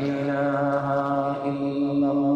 إله إلا الله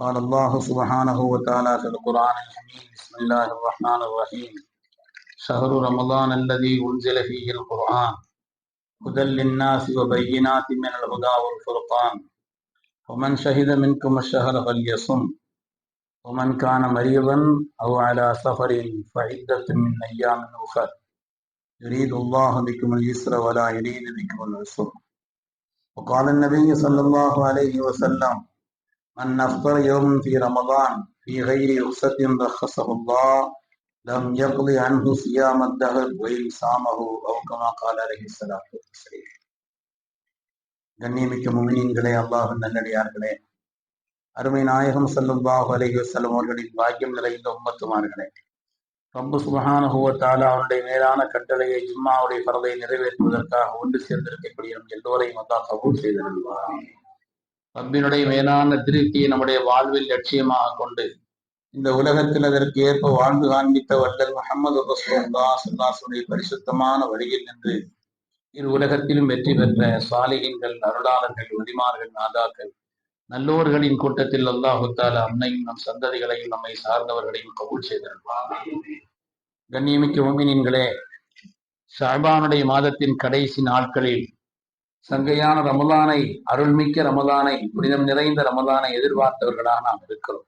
قال الله سبحانه وتعالى في القرآن الحميد بسم الله الرحمن الرحيم. شهر رمضان الذي أنزل فيه القرآن. هدى للناس وبينات من الهدى والفرقان. ومن شهد منكم الشهر فليصم. ومن كان مريضا أو على سفر فعدة من أيام أخر. يريد الله بكم اليسر ولا يريد بكم العسر. وقال النبي صلى الله عليه وسلم من أفطر يوم في رمضان في غير رخصة رخصه الله لم يقضي عنه صيام الدهر وإن صامه أو كما قال عليه الصلاة والسلام கண்ணியமிக்க முமினீன்களே அல்லாஹ் நல்லடியார்களே அருமை நாயகம் ஸல்லல்லாஹு அலைஹி வஸல்லம் அவர்களின் பாக்கியம் நிறைந்த உம்மத்துமார்களே ரப்பு சுபஹானஹு வ தஆலா அவனுடைய மேலான கட்டளையை ஜும்மாவுடைய பரதை நிறைவேற்றுவதற்காக ஒன்று சேர்ந்திருக்கக்கூடிய நம் எல்லோரையும் அல்லாஹ் கபூல் செய்திருந்தார் ரப்பினுடைய மேலான திருப்தியை நம்முடைய வாழ்வில் லட்சியமாக கொண்டு இந்த உலகத்தில் அதற்கு ஏற்ப வாழ்ந்து காண்பித்த வல்லல் முகமது ரசூல்லாசுல்லாசுடைய பரிசுத்தமான வழியில் நின்று இரு உலகத்திலும் வெற்றி பெற்ற சாலிகின்கள் அருளாளர்கள் வலிமார்கள் நாதாக்கள் நல்லோர்களின் கூட்டத்தில் அல்லாஹுத்தால அன்னையும் நம் சந்ததிகளையும் நம்மை சார்ந்தவர்களையும் கபூல் செய்திருந்தார் கண்ணியமிக்க மோமினின்களே ஷாபானுடைய மாதத்தின் கடைசி நாட்களில் சங்கையான ரமலானை அருள்மிக்க ரமலானை புனிதம் நிறைந்த ரமலானை எதிர்பார்த்தவர்களாக நாம் இருக்கிறோம்.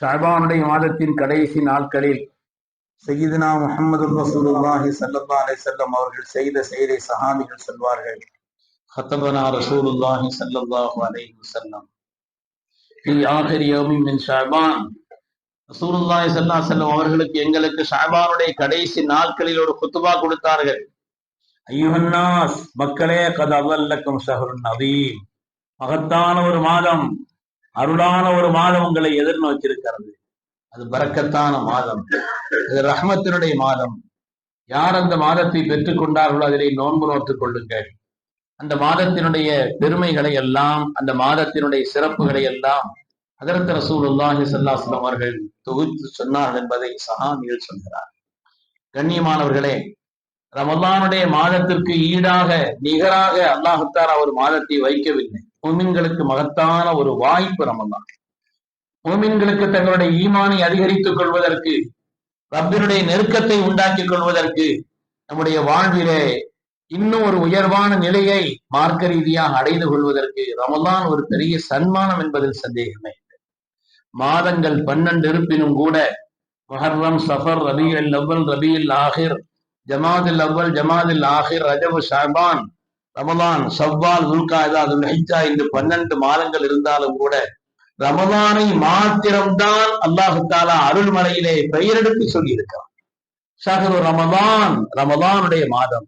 ஷாபானுடைய மாதத்தின் கடைசி நாட்களில் சையீதுனா முகமது ரசூலுல்லாஹி சல்லா அலை செல்லம் அவர்கள் செய்த செயலை சஹாமிகள் சொல்வார்கள். ஹத்தபனா ரசூலுல்லாஹி சல்லல்லாஹு அலைஹி வஸல்லம். ஃபி ஆஹிர் யௌமின் மின் செல்லம் அவர்களுக்கு எங்களுக்கு ஷாபானுடைய கடைசி நாட்களில் ஒரு குத்துபா கொடுத்தார்கள். ஐயுகன்னாஸ் மக்களே கத அவல்லக்கம் சஹருன் அதீம் மகத்தான ஒரு மாதம் அருளான ஒரு மாதம் உங்களை எதிர்நோக்கியிருக்கிறது. அது பறக்கத்தான மாதம் அது ரஹ்மத்தினுடைய மாதம். யார் அந்த மாதத்தை பெற்றுக்கொண்டார்களோ அதிலே நோன்பு நோத்துக் கொள்ளுங்கள். அந்த மாதத்தினுடைய பெருமைகளை எல்லாம் அந்த மாதத்தினுடைய சிறப்புகளை எல்லாம் அதற்கு ரசூலுல்லாஹி ஸல்லல்லாஹு அவர்கள் தொகுத்து சொன்னார்கள் என்பதை சஹாபிகள் சொல்கிறார் கண்ணியமானவர்களே ரமலானுடைய மாதத்திற்கு ஈடாக நிகராக அல்லாஹுத்தார் அவர் மாதத்தை வைக்கவில்லை. முமின்களுக்கு மகத்தான ஒரு வாய்ப்பு ரமலான் முமின்களுக்கு தங்களுடைய ஈமானை அதிகரித்துக் கொள்வதற்கு ரப்பினுடைய நெருக்கத்தை உண்டாக்கிக் கொள்வதற்கு நம்முடைய வாழ்விலே இன்னும் ஒரு உயர்வான நிலையை மார்க்க ரீதியாக அடைந்து கொள்வதற்கு ரமலான் ஒரு பெரிய சன்மானம் என்பதில் சந்தேகமே இல்லை. மாதங்கள் பன்னெண்டு இருப்பினும் கூட மஹர்ரம் சஃபர் ரபியல் லவ்வல் ரபியல் ஆஹிர் ஜமாதில் அவ்வல் ஜமாதில் ஆஹிர் ரஜபு ஷாபான் ரமலான் சவ்வால் துல்காயதா துல்ஹிஜா இந்த பன்னெண்டு மாதங்கள் இருந்தாலும் கூட ரமலானை மாத்திரம்தான் அல்லாஹு தாலா அருள்மலையிலே பெயரெடுத்து சொல்லியிருக்கிறான். ஷஹரு ரமதான் ரமதானுடைய மாதம்.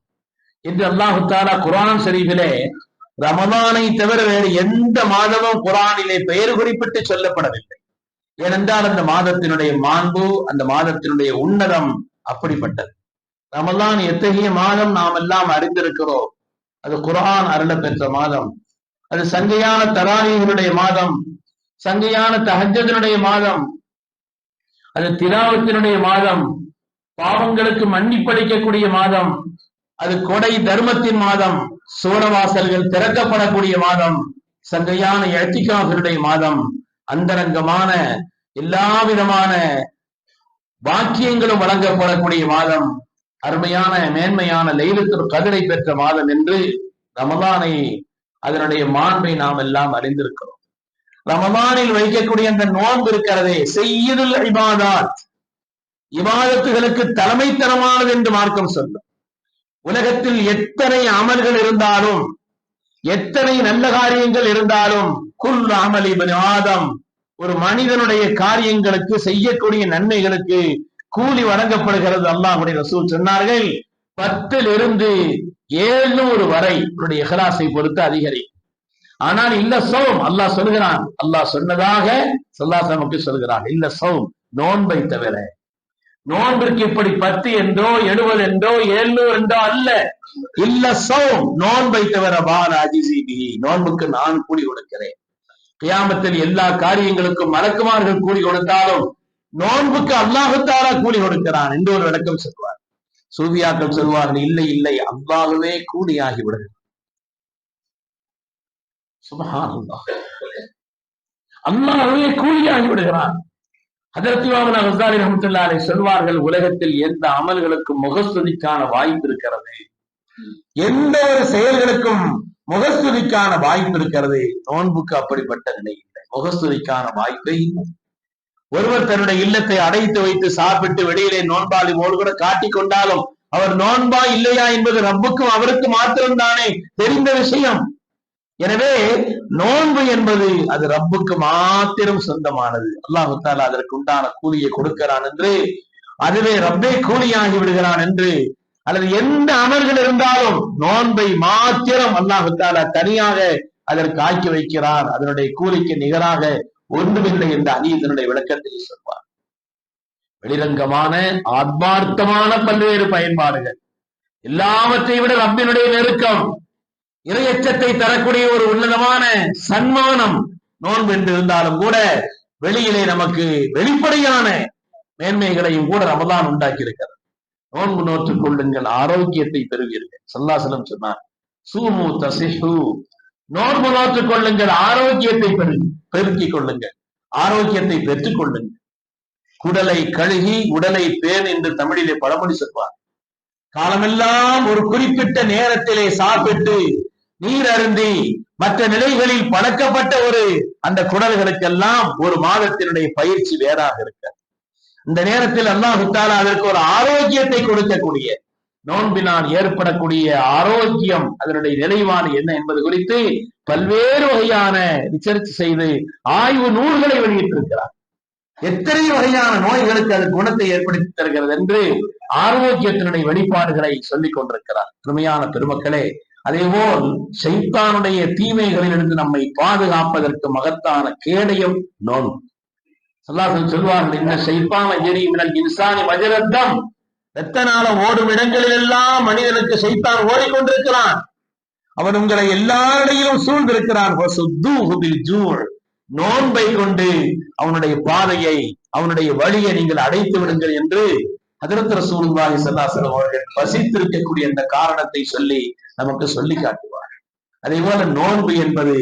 என்று அல்லாஹு தாலா குரான் ஷரீஃபிலே ரமதானை தவிர வேறு எந்த மாதமும் குரானிலே பெயர் குறிப்பிட்டு சொல்லப்படவில்லை. ஏனென்றால் அந்த மாதத்தினுடைய மாண்பு அந்த மாதத்தினுடைய உன்னதம் அப்படிப்பட்டது. ரமலான் எத்தகைய மாதம் நாம் எல்லாம் அறிந்திருக்கிறோம்? அது குரான் அருள பெற்ற மாதம். அது சங்கையான தராணிகளுடைய மாதம். சங்கையான தஹஜத்தினுடைய மாதம். அது திராவத்தினுடைய மாதம். பாவங்களுக்கு மன்னிப்பளிக்கக்கூடிய மாதம். அது கொடை தர்மத்தின் மாதம். சோழவாசல்கள் திறக்கப்படக்கூடிய மாதம். சங்கையான எழுத்திக்காசருடைய மாதம். அந்தரங்கமான எல்லா விதமான வாக்கியங்களும் வழங்கப்படக்கூடிய மாதம். அருமையான மேன்மையான லைலத்துல் கதிரை பெற்ற மாதம் என்று ரமதானை அதனுடைய மாண்பை நாம் எல்லாம் அறிந்திருக்கிறோம். ரமதானில் வைக்கக்கூடிய அந்த நோன்பு இருக்கிறதே செய்யுதல் இபாதாத். இபாதத்துகளுக்கு தலைமைத்தனமானது என்று மார்க்கம் சொல்லும். உலகத்தில் எத்தனை அமல்கள் இருந்தாலும் எத்தனை நல்ல காரியங்கள் இருந்தாலும் குல் அமலி இப்னு ஆதம் ஒரு மனிதனுடைய காரியங்களுக்கு செய்யக்கூடிய நன்மைகளுக்கு கூலி வழங்கப்படுகிறது அல்லாஹுடைய ரசூல் சொன்னார்கள். பத்தில் இருந்து ஏழுநூறு வரை உன்னுடைய இஹ்லாஸை பொறுத்து அதிகரி ஆனால் இல்ல சோம் அல்லாஹ் சொல்கிறான். அல்லாஹ் சொன்னதாக சொல்லாஹ் நமக்கு சொல்கிறான் இல்ல சோம் நோன்பை தவிர. நோன்பிற்கு இப்படி பத்து என்றோ எழுபது என்றோ ஏழுநூறு என்றோ அல்ல. இல்ல சோம் நோன்பை தவிர பார் அஜிசிபி நோன்புக்கு நான் கூலி கொடுக்கிறேன். கியாமத்தில் எல்லா காரியங்களுக்கும் மலக்குமார்கள் கூலி கொடுத்தாலும் நோன்புக்கு அல்லாஹுத்தாரா கூலி கொடுக்கிறான். என்று ஒரு விளக்கம் சொல்வார். சூவியாக்கள் சொல்வார்கள் இல்லை இல்லை அல்லாஹுவே கூலி விடுகிறார் சுபஹானல்லாஹ். அல்லாஹுவே கூலியாகி விடுகிறான். அதற்கு ஹசாரி ரஹமத்துல்லாரை சொல்வார்கள் உலகத்தில் எந்த அமல்களுக்கும் முகஸ்துதிக்கான வாய்ப்பு இருக்கிறது. எந்த ஒரு செயல்களுக்கும் முகஸ்துதிக்கான வாய்ப்பு இருக்கிறது. நோன்புக்கு அப்படிப்பட்ட நிலை இல்லை. முகஸ்துதிக்கான வாய்ப்பே இல்லை. ஒருவர் தன்னுடைய இல்லத்தை அடைத்து வைத்து சாப்பிட்டு வெளியிலே நோன்பாளி போல் கூட காட்டிக் கொண்டாலும் அவர் நோன்பா இல்லையா என்பது ரப்புக்கும் அவருக்கு மாத்திரம்தானே தெரிந்த விஷயம். எனவே நோன்பு என்பது அது ரப்புக்கு மாத்திரம் சொந்தமானது. அல்லாஹு தாலா அதற்கு உண்டான கூலியை கொடுக்கிறான் என்று அதுவே ரப்பே கூலியாகி விடுகிறான் என்று அல்லது எந்த அமல்கள் இருந்தாலும் நோன்பை மாத்திரம் அல்லாஹு தாலா தனியாக அதற்கு ஆக்கி வைக்கிறார் அதனுடைய கூலிக்கு நிகராக ஒன்றுமில்லை என்ற அநீதனுடைய விளக்கத்தை சொல்வார். வெளிரங்கமான ஆத்மார்த்தமான பல்வேறு பயன்பாடுகள். எல்லாவற்றை விட ரப்பினுடைய நெருக்கம் இரையச்சத்தை தரக்கூடிய ஒரு உன்னதமான சன்மானம் நோன்பு என்று இருந்தாலும் கூட வெளியிலே நமக்கு வெளிப்படையான மேன்மைகளையும் கூட ரமதான் உண்டாக்கி இருக்கிறது நோன்பு நோற்றுக் கொள்ளுங்கள் ஆரோக்கியத்தை பெறுவீர்கள். சல்லாசலம் சொன்னார் சூமு தசிஹு. நோன்பு நோற்றுக் கொள்ளுங்கள் ஆரோக்கியத்தை பெறுவீர்கள். பெருக்கிக் கொள்ளுங்க. ஆரோக்கியத்தை பெற்றுக் கொள்ளுங்க. குடலை கழுகி உடலை பேன் என்று தமிழிலே பழமொழி சொல்வார். காலமெல்லாம் ஒரு குறிப்பிட்ட நேரத்திலே சாப்பிட்டு நீர் அருந்தி மற்ற நிலைகளில் பழக்கப்பட்ட ஒரு அந்த குடல்களுக்கெல்லாம் ஒரு மாதத்தினுடைய பயிற்சி வேறாக இருக்க. இந்த நேரத்தில் அல்லாஹு தாலா அதற்கு ஒரு ஆரோக்கியத்தை கொடுக்கக்கூடிய நோன்பினால் ஏற்படக்கூடிய ஆரோக்கியம் அதனுடைய நிலைவான என்ன என்பது குறித்து பல்வேறு வகையான ரிசர்ச் செய்து ஆய்வு நூல்களை வெளியிட்டிருக்கிறார். எத்தனை வகையான நோய்களுக்கு அது குணத்தை ஏற்படுத்தி தருகிறது என்று ஆரோக்கியத்தினுடைய வெளிப்பாடுகளை சொல்லிக் கொண்டிருக்கிறார். உண்மையான பெருமக்களே அதேபோல் சைத்தானுடைய தீமைகளிலிருந்து நம்மை பாதுகாப்பதற்கு மகத்தான கேடயம் நோன்பு. சொல்லார்கள் சொல்வார்கள் இந்த சைத்தான எரிமினல் இன்சானி வஜரத்தம் ரத்தனால ஓடும் இடங்களில் எல்லாம் மனிதனுக்கு சைத்தான் ஓடிக்கொண்டிருக்கிறான். அவன் உங்களை எல்லாரிடையிலும் சூழ்ந்திருக்கிறான். நோன்பை கொண்டு அவனுடைய பாதையை அவனுடைய வழியை நீங்கள் அடைத்து விடுங்கள் என்று அதிரத்திர சூழ்நிலை சல்லாசலம் அவர்கள் வசித்திருக்கக்கூடிய அந்த காரணத்தை சொல்லி நமக்கு சொல்லி காட்டுவார் அதே போல நோன்பு என்பது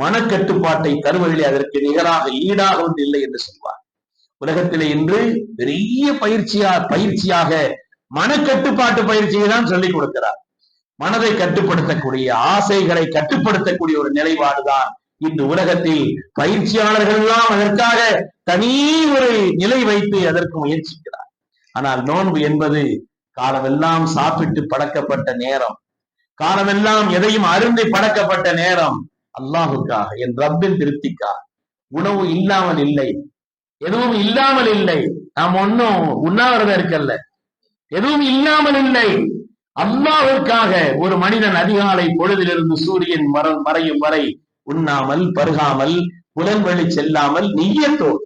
மனக்கட்டுப்பாட்டை தருவதிலே அதற்கு நிகராக ஈடாக ஒன்று இல்லை என்று சொல்வார் உலகத்திலே இன்று பெரிய பயிற்சியா பயிற்சியாக மனக்கட்டுப்பாட்டு பயிற்சியை தான் சொல்லிக் கொடுக்கிறார். மனதை கட்டுப்படுத்தக்கூடிய ஆசைகளை கட்டுப்படுத்தக்கூடிய ஒரு நிலைப்பாடுதான் இன்று உலகத்தில் பயிற்சியாளர்கள் எல்லாம் அதற்காக தனி ஒரு நிலை வைத்து அதற்கு முயற்சிக்கிறார். ஆனால் நோன்பு என்பது காலமெல்லாம் சாப்பிட்டு பழக்கப்பட்ட நேரம். காலமெல்லாம் எதையும் அருந்தி பழக்கப்பட்ட நேரம். அல்லாஹுக்காக என் ரப்பின் திருப்திக்காக. உணவு இல்லாமல் இல்லை. எதுவும் இல்லாமல் இல்லை. நாம் ஒன்னும் உண்ணாவிரதம் இருக்கல்ல. எதுவும் இல்லாமல் இல்லை. அல்லாவிற்காக ஒரு மனிதன் அதிகாலை பொழுதிலிருந்து சூரியன் மற மறையும் வரை உண்ணாமல் பருகாமல் புலன்வழி செல்லாமல் நீயத்தோடு.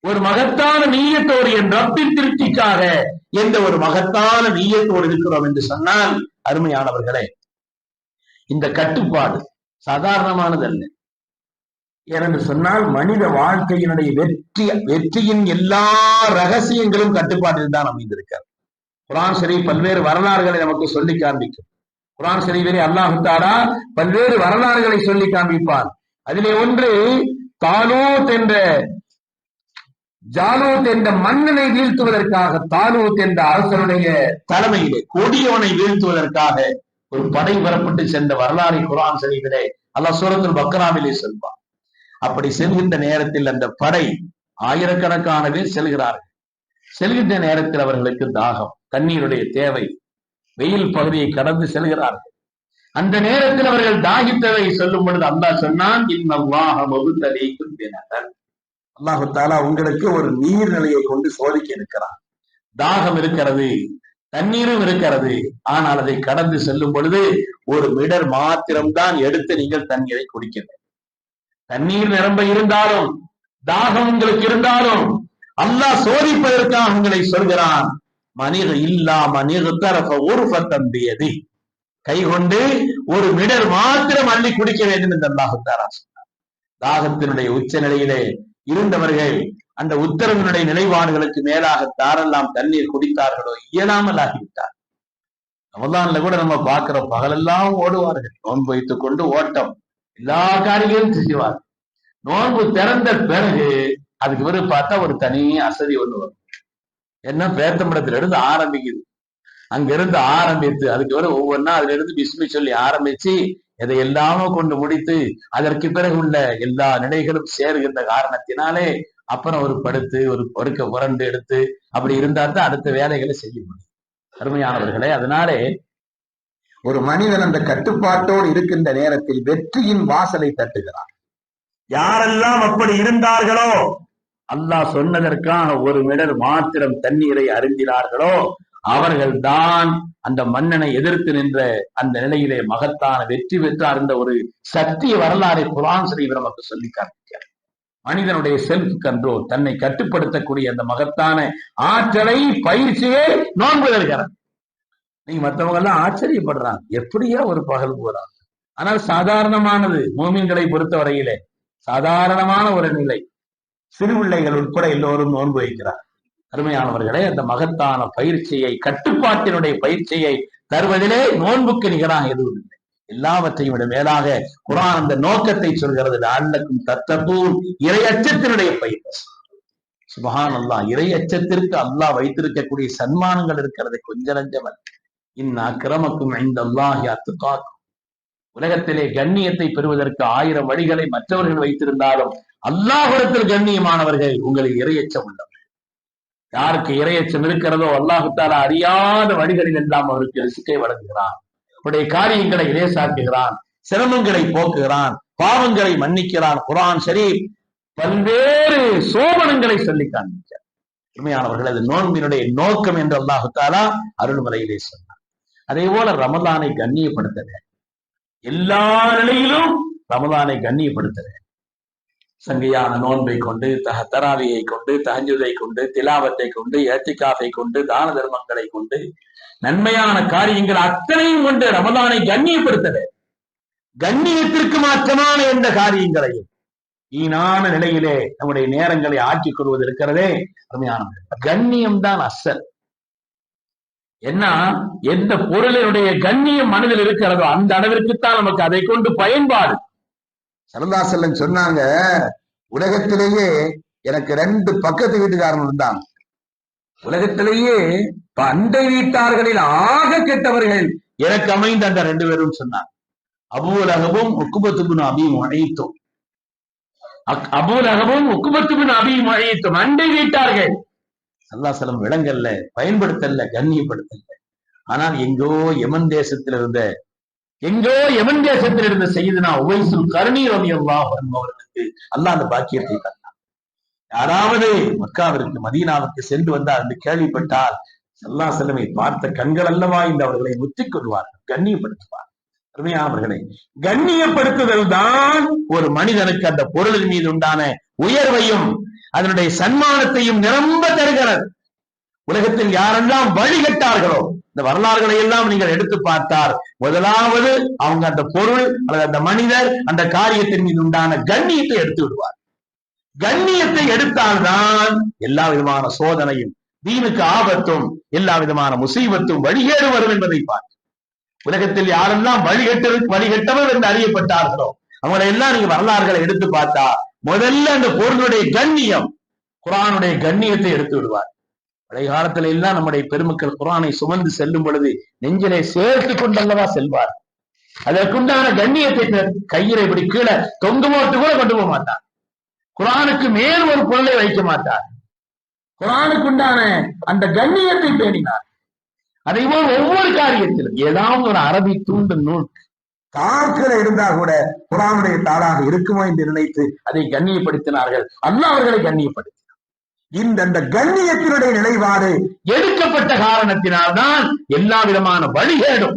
ஒரு மகத்தான நீயத்தோடு என் ரப்பின் திருப்திக்காக எந்த ஒரு மகத்தான நீயத்தோடு இருக்கிறோம் என்று சொன்னால் அருமையானவர்களே இந்த கட்டுப்பாடு சாதாரணமானதல்ல. என்று சொன்னால் மனித வாழ்க்கையினுடைய வெற்றி வெற்றியின் எல்லா ரகசியங்களும் கட்டுப்பாட்டில் தான் அமைந்திருக்கிறது. குரான் சரி பல்வேறு வரலாறுகளை நமக்கு சொல்லி காண்பிக்கும். குரான் ஷரீஃபிலே அல்லாஹுத்தாரா பல்வேறு வரலாறுகளை சொல்லி காண்பிப்பார் அதிலே ஒன்று தாலூத் என்ற ஜாலூத் என்ற மன்னனை வீழ்த்துவதற்காக தாலூத் என்ற அரசனுடைய தலைமையிலே கொடியவனை வீழ்த்துவதற்காக ஒரு படை வரப்பட்டு சென்ற வரலாறை குரான் சரிவிலே அல்லாஹ் சூரத்தில் பக்ராவிலே சொல்வார் அப்படி செல்கின்ற நேரத்தில் அந்த படை ஆயிரக்கணக்கான பேர் செல்கிறார்கள். செல்கின்ற நேரத்தில் அவர்களுக்கு தாகம் தண்ணீருடைய தேவை வெயில் பகுதியை கடந்து செல்கிறார்கள். அந்த நேரத்தில் அவர்கள் தாகித்ததை சொல்லும் பொழுது அல்லாஹ் சொன்னான் இன்னல்லாஹ மகுத்தலைக்கும் தினகர் அல்லாஹு தாலா உங்களுக்கு ஒரு நீர்நிலையை கொண்டு சோதிக்க இருக்கிறான். தாகம் இருக்கிறது தண்ணீரும் இருக்கிறது ஆனால் அதை கடந்து செல்லும் பொழுது ஒரு மிடர் மாத்திரம்தான் எடுத்து நீங்கள் தண்ணீரை குடிக்கிறது தண்ணீர் நிரம்ப இருந்தாலும் தாகம் உங்களுக்கு இருந்தாலும் அல்லாஹ் சோதிப்பதற்காக உங்களை சொல்கிறான் மனித இல்லா மனித தரப்ப ஒரு பத்தம்பியது கை கொண்டு ஒரு மிடர் மாத்திரம் அள்ளி குடிக்க வேண்டும் என்று அல்லாஹுத்தாரா சொன்னார் தாகத்தினுடைய உச்ச நிலையிலே இருந்தவர்கள் அந்த உத்தரவினுடைய நிலைவாடுகளுக்கு மேலாக தாரெல்லாம் தண்ணீர் குடித்தார்களோ இயலாமல் ஆகிவிட்டார். ரமதான்ல கூட நம்ம பார்க்கிற பகலெல்லாம் ஓடுவார்கள். நோன்பு வைத்துக் கொண்டு ஓட்டம். எல்லா காரியங்களும் செய்வார். நோன்பு திறந்த பிறகு அதுக்கு பிறகு பார்த்தா ஒரு தனி அசதி ஒண்ணு வரும். என்ன? பேத்தம்படத்துல இருந்து ஆரம்பிக்குது. அங்க இருந்து ஆரம்பித்து அதுக்கு பிறகு ஒவ்வொன்றா அதுல இருந்து பிஸ்மி சொல்லி ஆரம்பிச்சு இதை எல்லாமோ கொண்டு முடித்து அதற்கு பிறகு உள்ள எல்லா நிலைகளும் சேருகின்ற காரணத்தினாலே அப்புறம் ஒரு படுத்து ஒரு படுக்க புரண்டு எடுத்து அப்படி இருந்தா தான் அடுத்த வேலைகளை செய்ய முடியும். அருமையானவர்களே அதனாலே ஒரு மனிதன் அந்த கட்டுப்பாட்டோடு இருக்கின்ற நேரத்தில் வெற்றியின் வாசலை தட்டுகிறான். யாரெல்லாம் அப்படி இருந்தார்களோ? அல்லாஹ் சொன்னதற்காக ஒரு மிடர் மாத்திரம் தண்ணீரை அருந்தினார்களோ அவர்கள் தான் அந்த மன்னனை எதிர்த்து நின்ற அந்த நிலையிலே மகத்தான வெற்றி பெற்றார் என்ற ஒரு சத்திய வரலாறை குரான் ஸ்ரீவர் நமக்கு சொல்லி காண்பிக்கிறார் மனிதனுடைய செல்ஃப் கண்ட்ரோல் தன்னை கட்டுப்படுத்தக்கூடிய அந்த மகத்தான ஆற்றலை பயிற்சியை நோன்பு தருகிறார் நீங்க மற்றவங்க எல்லாம் ஆச்சரியப்படுறாங்க. எப்படியா ஒரு பகல் போறாங்க. ஆனால் சாதாரணமானது மோமின்களை பொறுத்தவரையிலே சாதாரணமான ஒரு நிலை. சிறுபிள்ளைகள் உட்பட எல்லோரும் நோன்பு வைக்கிறார். அருமையானவர்களே அந்த மகத்தான பயிற்சியை கட்டுப்பாட்டினுடைய பயிற்சியை தருவதிலே நோன்புக்கு நிகராக எதுவும் இல்லை. எல்லாவற்றையும் விட மேலாக குரான் அந்த நோக்கத்தை சொல்கிறது அண்ணக்கும் தத்தப்பூர் இறையச்சத்தினுடைய பயிற்சி. சுபஹான் அல்லாஹ் இறை அச்சத்திற்கு அல்லாஹ் வைத்திருக்கக்கூடிய சன்மானங்கள் இருக்கிறது கொஞ்ச நஞ்சமன் இன் அக்கிரமக்கும் ஐந்து அல்லாஹி அத்துக்காக்கும். உலகத்திலே கண்ணியத்தை பெறுவதற்கு ஆயிரம் வழிகளை மற்றவர்கள் வைத்திருந்தாலும் அல்லாஹுரத்தில் கண்ணியமானவர்கள் உங்களுக்கு இரையச்சம் உள்ளவர்கள். யாருக்கு இரையச்சம் இருக்கிறதோ அல்லாஹுத்தால அறியாத வழிகளில் எல்லாம் அவருக்கு ரிசுக்கை வழங்குகிறான். உடைய காரியங்களை இலேசாக்குகிறான் சிரமங்களை போக்குகிறான் பாவங்களை மன்னிக்கிறான். குரான் ஷரீப் பல்வேறு சோபனங்களை சொல்லி காண்பிக்கிறார். உண்மையானவர்கள் அது நோன்பினுடைய நோக்கம் என்று அல்லாஹுத்தாலா அருள்முறையிலே சொன்னார். அதே போல ரமதானை கண்ணியப்படுத்த எல்லா நிலையிலும் ரமதானை கண்ணியப்படுத்த சங்கையான நோன்பை கொண்டு தக தராவியை கொண்டு தகஞ்சுதை கொண்டு திலாவத்தை கொண்டு ஏத்திகாஃபை கொண்டு தான தர்மங்களை கொண்டு நன்மையான காரியங்கள் அத்தனையும் கொண்டு ரமதானை கண்ணியப்படுத்தல கண்ணியத்திற்கு மாற்றமான எந்த காரியங்களையும் ஈனான நிலையிலே நம்முடைய நேரங்களை ஆக்கிக் கொள்வது இருக்கிறதே அருமையானது கண்ணியம் தான் அசல். என்ன? எந்த பொருளினுடைய கண்ணியம் மனதில் இருக்கிறதோ அந்த அளவிற்குத்தான் நமக்கு அதை கொண்டு பயன்பாடு. சரதாசல்லன் சொன்னாங்க உலகத்திலேயே எனக்கு ரெண்டு பக்கத்து வீட்டுக்காரங்க இருந்தாங்க. உலகத்திலேயே பண்டை வீட்டார்களில் ஆக கெட்டவர்கள் எனக்கு அமைந்த அந்த ரெண்டு பேரும் சொன்னாங்க. அபூலகமும் உக்குபத்துபின் அபியும் அழைத்தோம். அபூலகமும் உக்குபத்துபின் அபியும் அழைத்தோம். அண்டை வீட்டார்கள். சல்லாசலம் விலங்கல்ல பயன்படுத்தல கண்ணியப்படுத்தல ஆனால் எங்கோ யமன் தேசத்தில் இருந்த எங்கோ யமன் தேசத்தில் இருந்த செய்தினா உவைசுல் கருணி ரவி அவர்களுக்கு அல்லாஹ் அந்த பாக்கியத்தை தந்தான். யாராவது மக்காவிற்கு மதீனாவுக்கு சென்று வந்தார் என்று கேள்விப்பட்டால் சல்லா செல்லமை பார்த்த கண்கள் அல்லவா இந்த அவர்களை முத்திக் கொள்வார்கள் கண்ணியப்படுத்துவார் அருமையானவர்களை கண்ணியப்படுத்துதல் தான் ஒரு மனிதனுக்கு அந்த பொருளின் மீது உண்டான உயர்வையும் அதனுடைய சன்மானத்தையும் நிரம்ப தருகிறது. உலகத்தில் யாரெல்லாம் வழிகட்டார்களோ இந்த வரலாறுகளை எல்லாம் நீங்கள் எடுத்து பார்த்தால் முதலாவது அவங்க அந்த பொருள் அல்லது அந்த மனிதர் அந்த காரியத்தின் மீது உண்டான கண்ணியத்தை எடுத்து விடுவார். கண்ணியத்தை எடுத்தால்தான் எல்லா விதமான சோதனையும் தீனுக்கு ஆபத்தும் எல்லா விதமான முசீபத்தும் வழிகேடு வரும் என்பதை பார்த்து. உலகத்தில் யாரெல்லாம் வழிகட்டு வழிகட்டவர் என்று அறியப்பட்டார்களோ அவங்களை எல்லாம் நீங்க வரலாறுகளை எடுத்து பார்த்தா முதல்ல அந்த பொருளுடைய கண்ணியம் குரானுடைய கண்ணியத்தை எடுத்து விடுவார். பழைய காலத்துல எல்லாம் நம்முடைய பெருமக்கள் குரானை சுமந்து செல்லும் பொழுது நெஞ்சிலே சேர்த்து கொண்டல்லவா செல்வார். அதற்குண்டான கண்ணியத்தை கையில இப்படி கீழே தொங்கு போட்டு கூட கொண்டு போக மாட்டார். குரானுக்கு மேல் ஒரு பொருளை வைக்க மாட்டார். குரானுக்குண்டான அந்த கண்ணியத்தை பேணினார் அதே போல் ஒவ்வொரு காரியத்திலும் ஏதாவது ஒரு அரபி தூண்டு நூல் தாக்கில இருந்தா கூட குரானுடைய தாளாக இருக்குமோ என்று நினைத்து அதை கண்ணியப்படுத்தினார்கள். அல்ல அவர்களை கண்ணியப்படுத்தினார் இந்த அந்த கண்ணியத்தினுடைய நிலைப்பாடு எடுக்கப்பட்ட காரணத்தினால்தான் எல்லா விதமான வழிகேடும்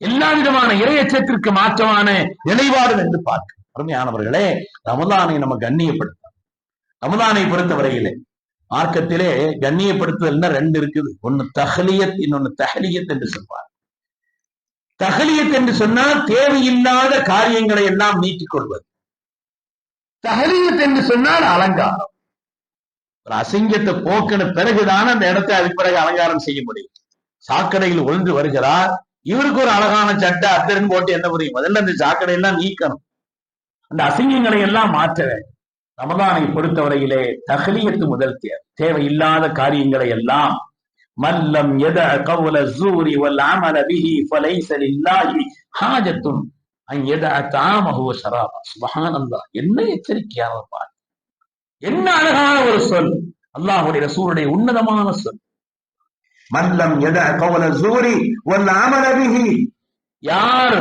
எல்லா விதமான இரையச்சத்திற்கு மாற்றமான நிலைப்பாடு என்று பார்க்க அருமையானவர்களே ரமதானை நம்ம கண்ணியப்படுத்தலாம். ரமலானை பொறுத்தவரையிலே மார்க்கத்திலே கண்ணியப்படுத்துதல்னா ரெண்டு இருக்குது. ஒன்னு தஹலியத் இன்னொன்னு தஹலியத் என்று சொல்வார் தகலியத் என்று சொன்னால் தேவையில்லாத காரியங்களை எல்லாம் நீக்கிக் கொள்வது. தகலியத் என்று சொன்னால் அலங்காரம். ஒரு அசிங்கத்தை போக்கின பிறகுதான் அந்த இடத்தை அதுக்கு பிறகு அலங்காரம் செய்ய முடியும். சாக்கடையில் ஒழுந்து வருகிறார். இவருக்கு ஒரு அழகான சட்டை அத்தரின் போட்டு என்ன புரியும்? முதல்ல அந்த சாக்கடை எல்லாம் நீக்கணும். அந்த அசிங்கங்களை எல்லாம் மாற்ற வேண்டும். ரமலானை பொறுத்தவரையிலே தகலியத்து முதல் தேவை. தேவையில்லாத காரியங்களை எல்லாம் மல்லம் எத கவுல ஜூரி வல் அமல பிஹி ஃபலைஸ லில்லாஹி ஹாஜத்துன் அன் எத தாமஹு ஷராபா சுப்ஹானல்லாஹ் என்ன எச்சரிக்கையான பாட்டு என்ன அழகான ஒரு சொல். அல்லாஹ்வுடைய ரசூலுடைய உன்னதமான சொல். மல்லம் எத கவுல ஜூரி வல் அமல பிஹி யார்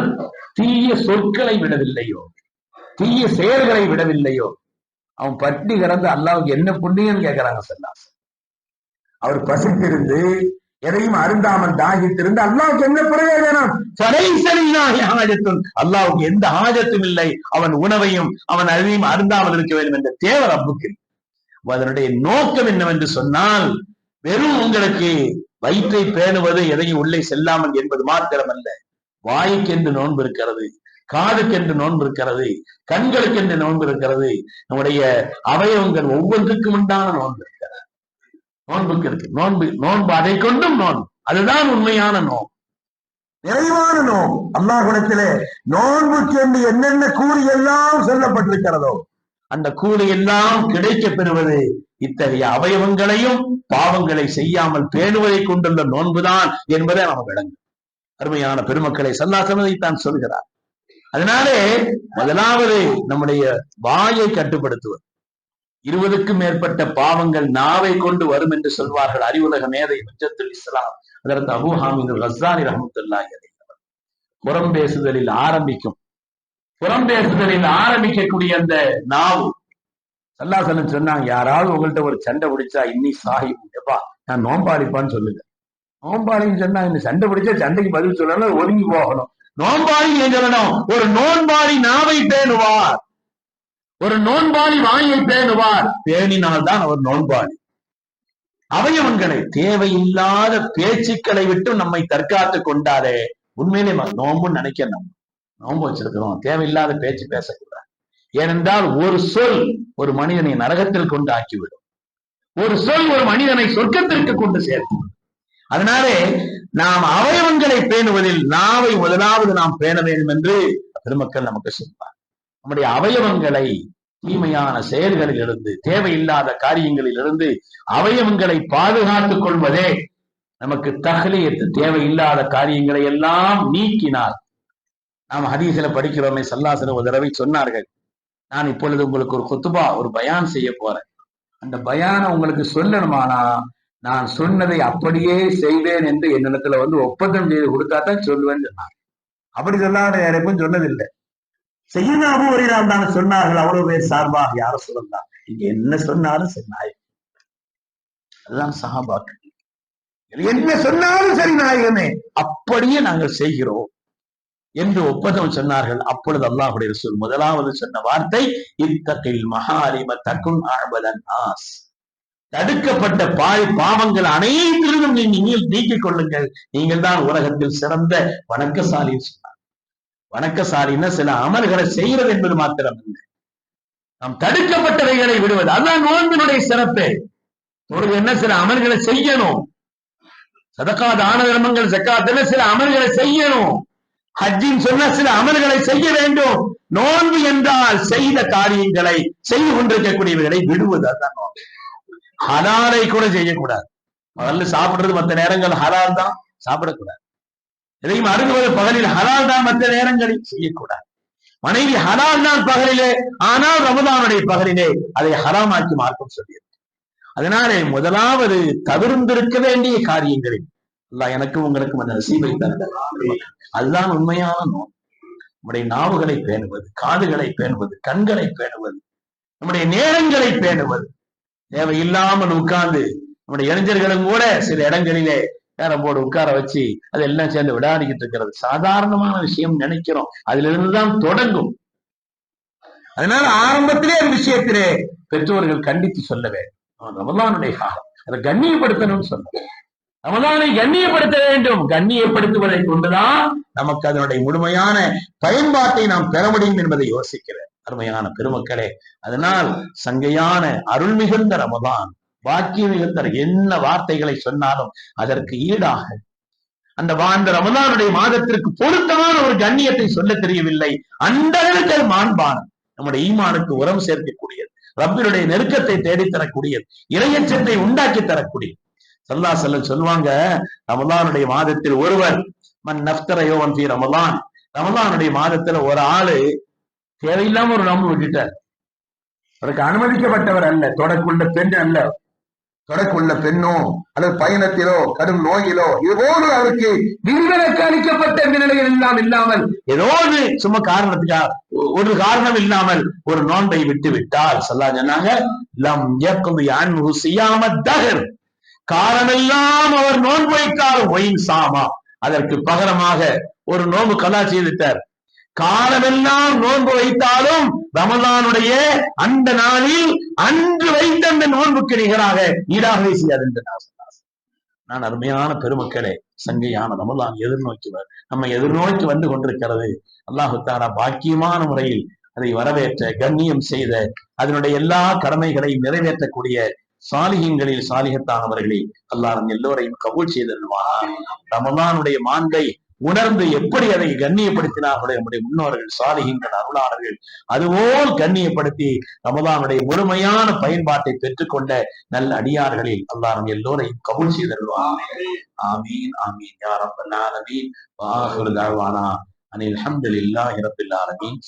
தீய சொற்களை விடவில்லையோ தீய செயல்களை விடவில்லையோ அவன் பட்டி கிடந்து அல்லாவுக்கு என்ன புண்ணியம் கேட்கிறாங்க சொல்லாஸ். அவர் பசித்திருந்து எதையும் அருந்தாமல் தாகித்திருந்து அல்லாவுக்கு என்ன பிரயோஜனம் ஆஜத்தும் அல்லாவுக்கு எந்த ஆஜத்தும் இல்லை. அவன் உணவையும் அவன் அதையும் அருந்தாமல் இருக்க வேண்டும் என்ற தேவை ரப்புக்கு. அதனுடைய நோக்கம் என்னவென்று சொன்னால் வெறும் உங்களுக்கு வயிற்றை பேணுவது எதையும் உள்ளே செல்லாமல் என்பது மாத்திரமல்ல. வாய்க்கென்று நோன்பு இருக்கிறது காதுக்கென்று நோன்பு இருக்கிறது கண்களுக்கென்று நோன்பு இருக்கிறது. நம்முடைய அவயவங்கள் ஒவ்வொன்றுக்கும் உண்டான நோன்பு இருக்கிறது. நோன்புக்கு இருக்கு. நோன்பு நோன்பு அதை கொண்டும் நோன்பு. அதுதான் உண்மையான நோன்பு. நிறைவான நோன்பு. அல்லாஹ் குணத்திலே நோன்புக்கு என்று என்னென்ன கூலி எல்லாம் சொல்லப்பட்டிருக்கிறதோ அந்த கூலி எல்லாம் கிடைக்க பெறுவது இத்தகைய அவயவங்களையும் பாவங்களை செய்யாமல் பேணுவதை கொண்டுள்ள நோன்புதான் என்பதை நாம் விளங்கும் அருமையான பெருமக்களை சல்லாசனதை தான் சொல்கிறார். அதனாலே முதலாவது நம்முடைய வாயை கட்டுப்படுத்துவது. இருபதுக்கும் மேற்பட்ட பாவங்கள் நாவை கொண்டு வரும் என்று சொல்வார்கள் அறிவுலக மேதை முஜத்துல் இஸ்லாம். அதற்கு அபு ஹாமிது ஹசானி ரஹமத்துல்லாஹி புறம் பேசுதலில் ஆரம்பிக்கும். புறம் பேசுதலில் ஆரம்பிக்கக்கூடிய அந்த நாவு. சல்லாசலம் சொன்னாங்க யாராவது உங்கள்கிட்ட ஒரு சண்டை பிடிச்சா இன்னி சாஹி எப்பா நான் நோம்பாளிப்பான்னு சொல்லுங்க. நோம்பாளின்னு சொன்னா இந்த சண்டை பிடிச்சா சண்டைக்கு பதில் சொல்லணும் ஒதுங்கி போகணும். நோன்பாளி சொல்லணும்? ஒரு நோன்பாளி நாவை பேணுவார். ஒரு நோன்பாளி வாயை பேணுவார். பேணினால்தான் அவர் நோன்பாளி. அவயவங்களை தேவையில்லாத பேச்சுக்களை விட்டு நம்மை தற்காத்து கொண்டாலே உண்மையிலே ம- நினைக்க நம்ம. நோன்பு வச்சிருக்கிறோம். தேவையில்லாத பேச்சு பேசக்கூடாது. ஏனென்றால் ஒரு சொல் ஒரு மனிதனை நரகத்தில் கொண்டு ஆக்கிவிடும். ஒரு சொல் ஒரு மனிதனை சொர்க்கத்திற்கு கொண்டு சேர்க்கும். அதனாலே நாம் அவயவங்களை பேணுவதில் நாவை முதலாவது நாம் பேண வேண்டும் என்று பெருமக்கள் நமக்கு சொல்வார் நம்முடைய அவயவங்களை தீமையான செயல்களில் இருந்து தேவையில்லாத காரியங்களில் இருந்து அவயவங்களை பாதுகாத்துக் கொள்வதே நமக்கு தகலியத்து தேவையில்லாத காரியங்களை எல்லாம் நீக்கினால். நாம் ஹதீசில படிக்கிறோமே சல்லாசன ஒரு தடவை சொன்னார்கள். நான் இப்பொழுது உங்களுக்கு ஒரு கொத்துபா ஒரு பயான் செய்ய போறேன். அந்த பயானை உங்களுக்கு சொல்லணுமானா நான் சொன்னதை அப்படியே செய்வேன் என்று என்னிடத்துல வந்து ஒப்பந்தம் செய்து கொடுத்தா தான் சொல்லுவேன்னு சொன்னார். அப்படி சொல்லாத யாருக்கும் சொன்னதில்லை. செய்யுங்க அபுவரிலாம் தான் சொன்னார்கள் அவ்வளவு பேர் சார்பாக யார சொல்லலாம்? நீங்க என்ன சொன்னாலும் சரி நாய் அதுதான் சஹாபாக்கள். என்ன சொன்னாலும் சரி நாயகமே அப்படியே நாங்கள் செய்கிறோம் என்று ஒப்பந்தம் சொன்னார்கள். அப்பொழுது அல்லாஹுடைய ரசூல் முதலாவது சொன்ன வார்த்தை இத்தகையில் மகாரிம தக்கும் ஆழ்வதன் ஆஸ். தடுக்கப்பட்ட பாய் பாவங்கள் அனைத்திலும் நீங்கள் நீக்கிக் கொள்ளுங்கள். நீங்கள் தான் உலகத்தில் சிறந்த வணக்கசாலி சொன்னார் வணக்கசாலின்னா சில அமல்களை செய்யறது என்பது மாத்திரம் இல்லை நாம் தடுக்கப்பட்டவைகளை விடுவது. அதுதான் நோன்பினுடைய சிறப்பு. ஒரு என்ன? சில அமல்களை செய்யணும். சதக்கா தான தர்மங்கள் ஜக்காத்துல சில அமல்களை செய்யணும். ஹஜ்ஜின் சொன்ன சில அமல்களை செய்ய வேண்டும். நோன்பு என்றால் செய்த காரியங்களை செய்து கொண்டிருக்கக்கூடியவர்களை விடுவது. அதுதான் நோன்பு. ஹலாலை கூட செய்யக்கூடாது. முதல்ல சாப்பிடுறது மற்ற நேரங்கள் ஹலால் தான். சாப்பிடக்கூடாது. எதையும் அருகுவது பகலில் ஹலால் தான் மற்ற நேரங்களில் செய்யக்கூடாது. மனைவி ஹலால் தான் பகலிலே ஆனால் ரமதானுடைய பகலிலே அதை ஹராமாக்கி மார்க்கம் சொல்லியிருக்கு. அதனாலே முதலாவது தவிர்ந்திருக்க வேண்டிய காரியங்களில் அல்லாஹ் எனக்கும் உங்களுக்கும் அந்த நசீபை தந்த அதுதான் உண்மையான நோய். நம்முடைய நாவுகளை பேணுவது காதுகளை பேணுவது கண்களை பேணுவது நம்முடைய நேரங்களை பேணுவது. தேவையில்லாமல் உட்கார்ந்து நம்முடைய இளைஞர்களும் கூட சில இடங்களிலே நேரம் உட்கார வச்சு அதெல்லாம் சேர்ந்து விடாடிக்கிட்டு இருக்கிறது. சாதாரணமான விஷயம் நினைக்கிறோம். அதுல இருந்துதான் தொடங்கும். அதனால ஆரம்பத்திலே அந்த விஷயத்திலே பெற்றோர்கள் கண்டித்து சொல்லவே ரமதானுடைய காலம். அதை கண்ணியப்படுத்தணும்னு சொன்ன ரமதானை கண்ணியப்படுத்த வேண்டும். கண்ணியப்படுத்துவதை கொண்டுதான் நமக்கு அதனுடைய முழுமையான பயன்பாட்டை நாம் பெற முடியும் என்பதை யோசிக்கிறேன். அருமையான பெருமக்களே அதனால் சங்கையான அருள் மிகுந்த ரமதான் பாக்கிய மிகுந்த என்ன வார்த்தைகளை சொன்னாலும் அதற்கு ஈடாக. அந்த வாழ்ந்த ரமதானுடைய மாதத்திற்கு பொருத்தமான ஒரு கண்ணியத்தை சொல்ல தெரியவில்லை. அந்த அளவுக்கு அது மாண்பானம் நம்முடைய ஈமானுக்கு உரம் சேர்க்கக்கூடியது. ரப்பினுடைய நெருக்கத்தை தேடித் தரக்கூடியது இரையச்சத்தை உண்டாக்கி தரக்கூடியது. சல்லா செல்லம் சொல்லுவாங்க ரமலானுடைய மாதத்தில் ஒருவர் மன் நஃப்தரையோவன் பி ரமலான் ரமலானுடைய மாதத்துல ஒரு ஆளு தேவையில்லாம ஒரு நோம்பு விட்டுட்டார். அவருக்கு அனுமதிக்கப்பட்டவர் அல்ல தொடக்குள்ள பெண் அல்ல. தொடக்குள்ள பெண்ணோ அல்லது பயணத்திலோ கடும் நோயிலோ இதுபோது அவருக்கு விதிவிலக்கு அளிக்கப்பட்ட நிலைகள் எல்லாம் இல்லாமல் ஏதோ சும்மா காரணத்துக்கா ஒரு காரணம் இல்லாமல் ஒரு நோன்பை விட்டு விட்டால் சொல்லா சொன்னாங்க லம் யக்குது அன்ஹு சியாமத் தஹர். காரணமெல்லாம் அவர் நோன்பு வைத்தார் ஒயின் சாமா. அதற்கு பகரமாக ஒரு நோன்பு கலா செய்துட்டார் காலமெல்லாம் நோன்பு வைத்தாலும் ரமதானுடைய அந்த நாளில் அன்று வைத்த அந்த நிகராக ஈடாகவே செய்யாது என்று நான் சொன்னார். நான் அருமையான பெருமக்களே சங்கையான ரமலான் எதிர்நோக்கிவர் நம்ம எதிர்நோக்கி வந்து கொண்டிருக்கிறது அல்லாஹு தாரா பாக்கியமான முறையில் அதை வரவேற்ற கண்ணியம் செய்த அதனுடைய எல்லா கடமைகளையும் நிறைவேற்றக்கூடிய சாலிகங்களில் சாலிகத்தானவர்களை அல்லாஹ் எல்லோரையும் கபூல் செய்திருவார் ரமலானுடைய மாண்பை உணர்ந்து எப்படி அதை கண்ணியப்படுத்தினார்களோ நம்முடைய முன்னோர்கள் சாலிகின்ற அருளாளர்கள். அதுபோல் கண்ணியப்படுத்தி ரமதானுடைய முழுமையான பயன்பாட்டை பெற்றுக்கொண்ட நல்ல அடியார்களில் அல்லாரும் எல்லோரையும் கபூல் செய்திருவார் ஆமீன். ஆமீன் யா ரப்பல் ஆலமீன். வாஹிரு அனில் ஹம்துலில்லாஹி ரப்பில் ஆலமீன்.